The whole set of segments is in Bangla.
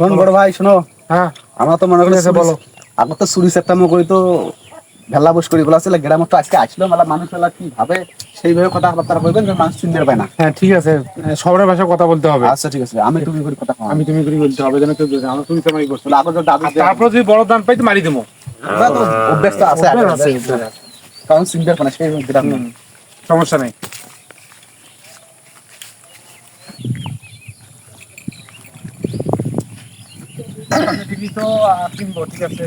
শোন বড় ভাই শোনো। হ্যাঁ। আমরা তো মনে করি বলো। আমরা তো চুরি চেষ্টা করি তো ভেলা বস করি। বলা গ্রামে তো আজকে আসলো মেলা মানুষ মেলা কি ভাবে সেইভাবে কথাবার্তা বলবেন যে মানুষ চিনতে পায় না। হ্যাঁ ঠিক আছে। সবার ভাষায় কথা বলতে হবে। আচ্ছা ঠিক আছে। আমি তুমি করে কথা আমি তুমি করে বলতে হবে যেন কেউ আমরা তুমি তোমায় করছ আগে তো দাদু তারপর যদি বড় দান পাই তো মারি দেবো। আমরা তো আছে অভ্যাস। কারণ চিনতে পারে না সেই গ্রাম। সমস্যা নেই। ঠিক আছে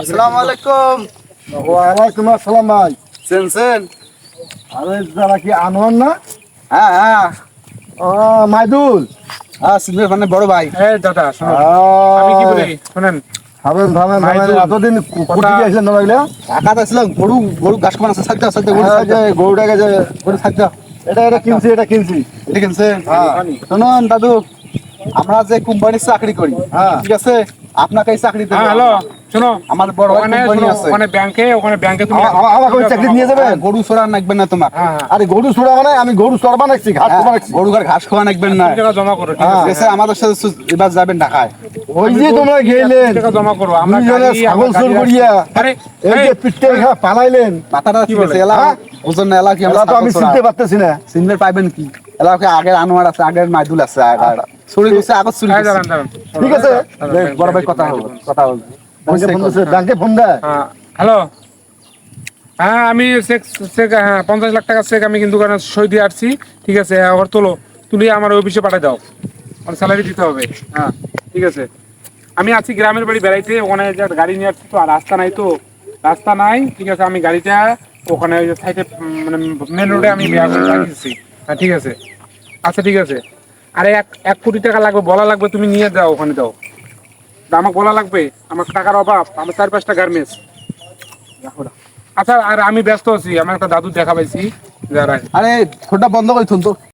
আসসালামু আলাইকুম। ওয়ালাইকুম আসসালাম ভাই। সেনসেন আরে যারা কি আনোয়ার না? হ্যাঁ হ্যাঁ। ও মাইদুল। হ্যাঁ সিলভার মানে বড় ভাই। এই দাদা শোনো আমি কি বলি? শোনেন। থামেন থামেন থামেন এতদিন কুটি গেছেন না লাগলে ঢাকাতে ছিল গরু গরু গাছ আছে গরু গরুটাকে গরু এটা এটা কিনছি এটা কিনছি। ঠিক আছে হ্যাঁ। শুনুন দাদু আমরা যে কোম্পানির চাকরি করি হ্যাঁ। ঠিক আছে? আপনাকে চাকরি হ্যাঁ হ্যালো শোনো। আমার বড় কোম্পানি আছে। ওখানে ব্যাংকে ওখানে ব্যাংকে তুমি আমা- আমা- আমাকে চাকরি নিয়ে যাবেন হ্যাঁ, গরু চড়া নাকবেন না তোমার আরে গরু চোরা মানে আমি গরু চোর বানাচ্ছি ঘাট হ্যাঁ, বানাচ্ছি গরু ঘাস খাওয়া নাকবেন না। টাকা জমা করো ঠিক। আছে? আছে আমাদের সাথে এবার যাবেন ঢাকায়। ওই যে তোমরা গেলেন টাকা জমা করো আমরা ছাগল চোর করিয়া আরে এই যে পিঠে খা পালাইলেন। মাথাটা ঠিক বলে? এলা? ওজন এলা কি আমরা তো আমি চিনতে পারতেছি না। চিনতে পাইবেন কি? এলাকে আগের আনোয়ার আছে আগের মাইদুল আছে আগের চুরি করছে আগত চুরি। ঠিক আছে? বড় ভাই কথা কথা ব্যাংকে ফোন দেয় হ্যাঁ, হ্যালো। হ্যাঁ আমি চেক চেক হ্যাঁ পঞ্চাশ লাখ টাকা চেক আমি কিন্তু সই দিয়ে আসছি। ঠিক আছে আবার তোলো। তুলি আমার অফিসে পাঠিয়ে দাও। আমার স্যালারি দিতে হবে। হ্যাঁ ঠিক আছে। আমি আছি গ্রামের বাড়ি বেড়াইতে ওখানে গাড়ি নিয়ে আসছি তো আর রাস্তা নাই তো। রাস্তা নাই ঠিক আছে আমি গাড়িটা ওখানে ওই সাইডে মানে মেন রোডে আমি বেয়া করে রাখিয়েছি হ্যাঁ ঠিক আছে। আচ্ছা ঠিক আছে। আরে এক এক কোটি টাকা লাগবে, বলা লাগবে, তুমি নিয়ে যাও ওখানে দাও আমাকে বলা লাগবে, আমার টাকার অভাব, আমার চার পাঁচটা গার্মেন্টস। আচ্ছা আর আমি ব্যস্ত আছি আমার একটা দাদু দেখা পাইছি, যারা আরে ছোটটা বন্ধ করে থুন তো।